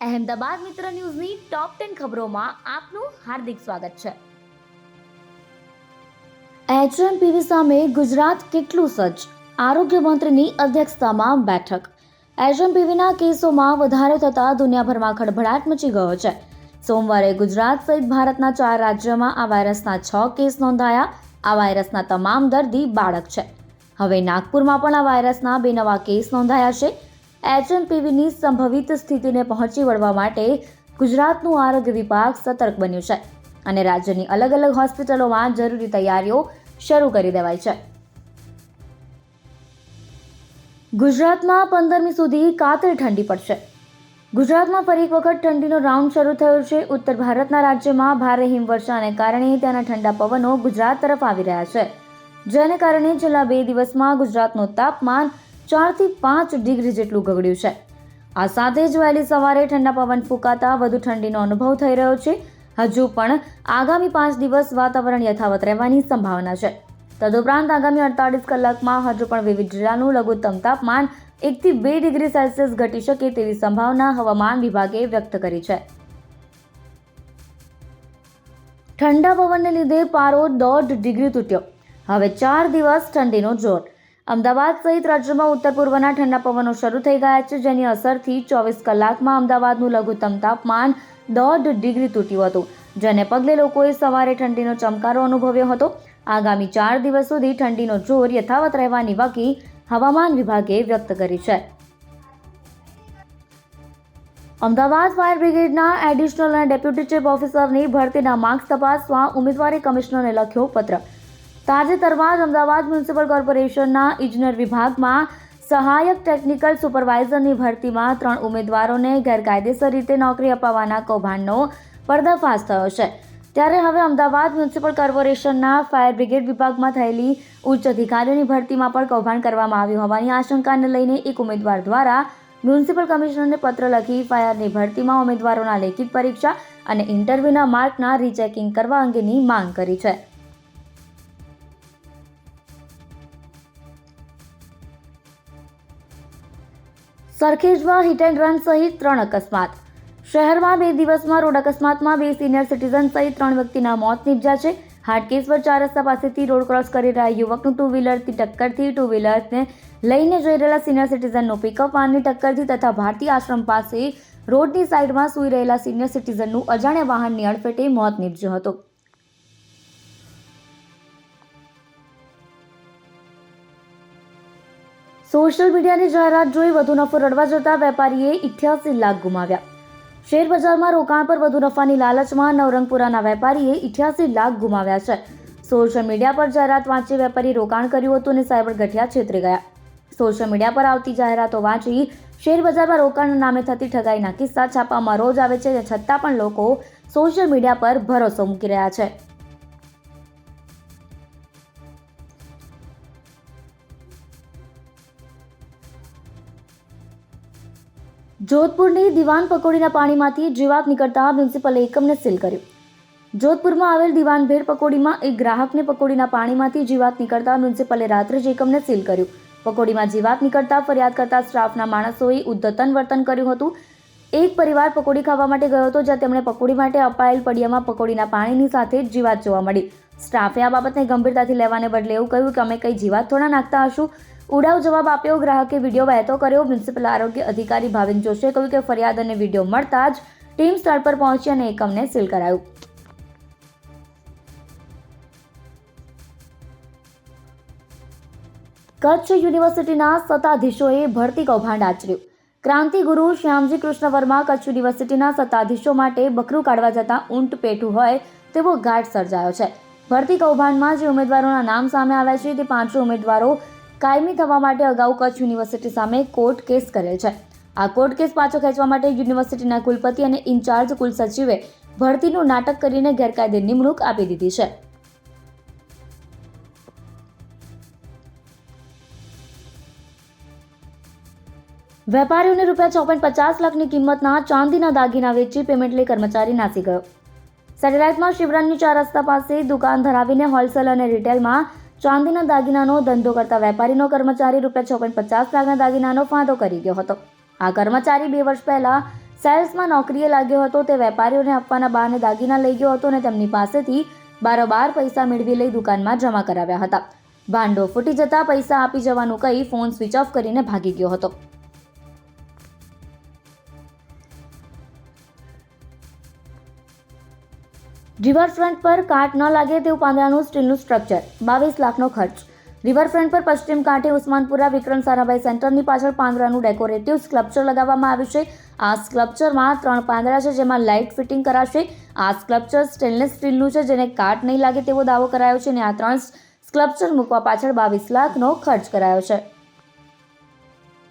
અહેમદાબાદ મિત્ર ન્યૂઝની top ten ખબરોમાં આપનું હાર્દિક સ્વાગત છે. એચએમપીવી સામે ગુજરાત કેટલું સજ્જ? આરોગ્ય મંત્રીની અધ્યક્ષતામાં બેઠક. એચએમપીવીના કેસોમાં વધારો થતાં દુનિયાભરમાં ખળભળાટ મચી ગયો છે. સોમવારે ગુજરાત સહિત ભારતના ચાર રાજ્યોમાં આ વાયરસના છ કેસ નોંધાયા. આ વાયરસના તમામ દર્દી બાળક છે. હવે નાગપુરમાં પણ આ વાયરસના બે નવા કેસ નોંધાયા છે. એચએમપીવીની સંભવિત સ્થિતિને પહોંચી વળવા માટે ગુજરાતનું આરોગ્ય વિભાગ સતર્ક બન્યું છે અને રાજ્યની અલગ અલગ હોસ્પિટલોમાં જરૂરી તૈયારીઓ શરૂ કરી દેવાઈ છે. ગુજરાતમાં પંદરમી સુધી કાતરી ઠંડી પડશે. ગુજરાતમાં ફરી એક વખત ઠંડીનો રાઉન્ડ શરૂ થયો છે. ઉત્તર ભારતના રાજ્યમાં ભારે હિમવર્ષાને કારણે ત્યાંના ઠંડા પવનો ગુજરાત તરફ આવી રહ્યા છે. જેને કારણે છેલ્લા બે દિવસમાં ગુજરાતનું તાપમાન ચારથી પાંચ ડિગ્રી જેટલું ગગડ્યું છે. આ સાથે જ વહેલી સવારે ઠંડા પવન ફૂંકાતા વધુ ઠંડીનો અનુભવ થઈ રહ્યો છે. હજુ પણ આગામી પાંચ દિવસ વાતાવરણ યથાવત રહેવાની સંભાવના છે. તદુપરાંત આગામી અડતાલીસ કલાકમાં હજુ પણ વિવિધ જિલ્લાનું લઘુત્તમ તાપમાન એકથી બે ડિગ્રી સેલ્સિયસ ઘટી શકે તેવી સંભાવના હવામાન વિભાગે વ્યક્ત કરી છે. ઠંડા પવનને લીધે પારો દોઢ ડિગ્રી તૂટ્યો. હવે ચાર દિવસ ઠંડીનો જોર અમદાવાદ સહિત રાજ્યમાં ઉત્તર પૂર્વના ઠંડા પવનો શરૂ થઈ ગયા છે, જેની અસરથી ચોવીસ કલાકમાં અમદાવાદનું લઘુત્તમ તાપમાન દોઢ ડિગ્રી તૂટ્યું હતું, જેને પગલે લોકોએ સવારે ઠંડીનો ચમકારો અનુભવ્યો હતો. આગામી ચાર દિવસ સુધી ઠંડીનો જોર યથાવત રહેવાની વકી હવામાન વિભાગે વ્યક્ત કરી છે. અમદાવાદ ફાયર બ્રિગેડના એડિશનલ અને ડેપ્યુટી ચીફ ઓફિસરની ભરતીના માર્ક્સ તપાસવા ઉમેદવારી કમિશનરને લખ્યો પત્ર. તાજેતરમાં જ અમદાવાદ મ્યુનિસિપલ કોર્પોરેશનના ઇજનેર વિભાગમાં સહાયક ટેકનિકલ સુપરવાઇઝરની ભરતીમાં ત્રણ ઉમેદવારોને ગેરકાયદેસર રીતે નોકરી અપાવવાના કૌભાંડનો પર્દાફાશ થયો છે. ત્યારે હવે અમદાવાદ મ્યુનિસિપલ કોર્પોરેશનના ફાયર બ્રિગેડ વિભાગમાં થયેલી ઉચ્ચ અધિકારીઓની ભરતીમાં પણ કૌભાંડ કરવામાં આવ્યું હોવાની આશંકાને લઈને એક ઉમેદવાર દ્વારા મ્યુનિસિપલ કમિશનરને પત્ર લખી ફાયરની ભરતીમાં ઉમેદવારોના લેખિત પરીક્ષા અને ઇન્ટરવ્યૂના માર્કના રીચેકિંગ કરવા અંગેની માંગ કરી છે. સરખેજમાં હિટ એન્ડ રન સહિત ત્રણ અકસ્માત. શહેરમાં બે દિવસમાં રોડ અકસ્માતમાં બે સિનિયર સિટીઝન સહિત ત્રણ વ્યક્તિના મોત નીપજ્યા છે. હાટકેશ્વર ચાર રસ્તા પાસેથી રોડ ક્રોસ કરી રહ્યા યુવકનું ટુ વ્હીલરથી ટક્કરથી ટુ વ્હીલરને લઈને જઈ રહેલા સિનિયર સિટીઝનનું પિકઅપ વાનની ટક્કરથી તથા ભારતીય આશ્રમ પાસે રોડની સાઈડમાં સૂઈ રહેલા સિનિયર સિટીઝનનું અજાણ્યા વાહનની અડફેટે મોત નીપજ્યું હતું. સોશિયલ મીડિયાની જાહેરાત જોઈ વધુ નફો રડવા જતા વેપારીએ ઇઠ્યાસી લાખ ગુમાવ્યા. શેર બજારમાં રોકાણ પર વધુ નફાની લાલચમાં નવરંગપુરાના વેપારીએ ઇઠ્યાસી લાખ ગુમાવ્યા છે. સોશિયલ મીડિયા પર જાહેરાત વાંચી વેપારી રોકાણ કર્યું હતું અને સાયબર ગઠિયા છેતરી ગયા. સોશિયલ મીડિયા પર આવતી જાહેરાતો વાંચી શેર બજારમાં રોકાણના નામે થતી ઠગાઈના કિસ્સા છાપામાં રોજ આવે છે છતાં પણ લોકો સોશિયલ મીડિયા પર ભરોસો મૂકી રહ્યા છે. જોધપુરની દિવાન પકોડીના પાણીમાંથી જીવાત નીકળતા મ્યુનિસિપલ એકમને સીલ કર્યું. જોધપુરમાં આવેલ દિવાન ભેળ પકોડીમાં એક ગ્રાહકને પકોડીના પાણીમાંથી જીવાત નીકળતા મ્યુનિસિપલે રાત્રે જ એકમને સીલ કર્યું. પકોડીમાં જીવાત નીકળતા ફરિયાદ કરતા સ્ટાફના માણસોએ ઉદ્ધતન વર્તન કર્યું હતું. એક પરિવાર પકોડી ખાવા માટે ગયો હતો, જ્યાં તેમણે પકોડી માટે અપાયેલ પડિયામાં પકોડીના પાણીની સાથે જીવાત જોવા મળી. સ્ટાફે આ બાબતને ગંભીરતાથી લેવાને બદલે એવું કહ્યું કે અમે કંઈ જીવાત થોડા નાખતા હશું. ઉડાવ જવાબ આપ્યો, ગ્રાહકે વીડિયો વહેતો કર્યો. મ્યુનિસિપલ આરોગ્ય અધિકારી ભાવિન જોશીએ કહ્યું કે ફરિયાદ અને વીડિયો મળતા જ ટીમ સ્થળ પર પહોંચી અને એકમને સીલ કરાયું. કચ્છ યુનિવર્સિટીના સત્તાધીશોએ ભરતી કૌભાંડ આચર્યું. ક્રાંતિગુરુ શ્યામજી કૃષ્ણ વર્મા કચ્છ યુનિવર્સિટીના સત્તાધીશો માટે બકરું કાઢવા જતાં ઊંટ પેઠું હોય તેવો ઘાટ સર્જાયો છે. ભરતી કૌભાંડમાં જે ઉમેદવારોના નામ સામે આવ્યા છે તે પાંચસો ઉમેદવારો કાયમી થવા માટે અગાઉ કચ્છ યુનિવર્સિટી સામે કોર્ટ કેસ કરેલ છે. આ કોર્ટ કેસ પાછો ખેંચવા માટે યુનિવર્સિટીના કુલપતિ અને ઇન્ચાર્જ કુલસચિવે ભરતીનું નાટક કરીને ગેરકાયદે નિમણૂક આપી દીધી છે. વેપારીઓને રૂપિયા છ પોઈન્ટ પચાસ લાખની કિંમતના ચાંદીના દાગીના વેચી પેમેન્ટ લઈ કર્મચારી નાસી ગયો. સેટેલાઇટમાં શિવરાજની ચાર રસ્તા પાસે દુકાન ધરાવીને હોલસેલ અને રિટેલમાં ચાંદીના દાગીનાનો ધંધો કરતા વેપારીનો કર્મચારી રૂપિયા છ પચાસ લાખના દાગીનાનો ફાંદો કરી ગયો હતો. આ કર્મચારી બે વર્ષ પહેલાં સેલ્સમાં નોકરીએ લાગ્યો હતો. તે વેપારીઓને આપવાના બહાને દાગીના લઈ ગયો હતો અને તેમની પાસેથી બારોબાર પૈસા મેળવી લઈ દુકાનમાં જમા કરાવ્યા હતા. ભાંડો ફૂટી જતા પૈસા આપી જવાનું કહી ફોન સ્વિચ ઓફ કરીને ભાગી ગયો હતો. રિવરફ્રન્ટ પર કાટ ન લાગે તેવું પાંદડાનું સ્ટીલનું સ્ટ્રક્ચર બાવીસ લાખનો ખર્ચ. રિવરફ્રન્ટ પર પશ્ચિમ કાંઠે ઉસ્માનપુરા વિક્રમ સારાભાઈ સેન્ટરની પાછળ પાંદડાનું ડેકોરેટિવ સ્કલ્પચર લગાવવામાં આવ્યું છે. આ સ્કલ્પચરમાં ત્રણ પાંદડા છે જેમાં લાઇટ ફિટિંગ કરાશે. આ સ્કલ્પચર સ્ટેનલેસ સ્ટીલનું છે જેને કાટ નહીં લાગે તેવો દાવો કરાયો છે અને આ ત્રણ સ્કલ્પચર મૂકવા પાછળ બાવીસ લાખનો ખર્ચ કરાયો છે.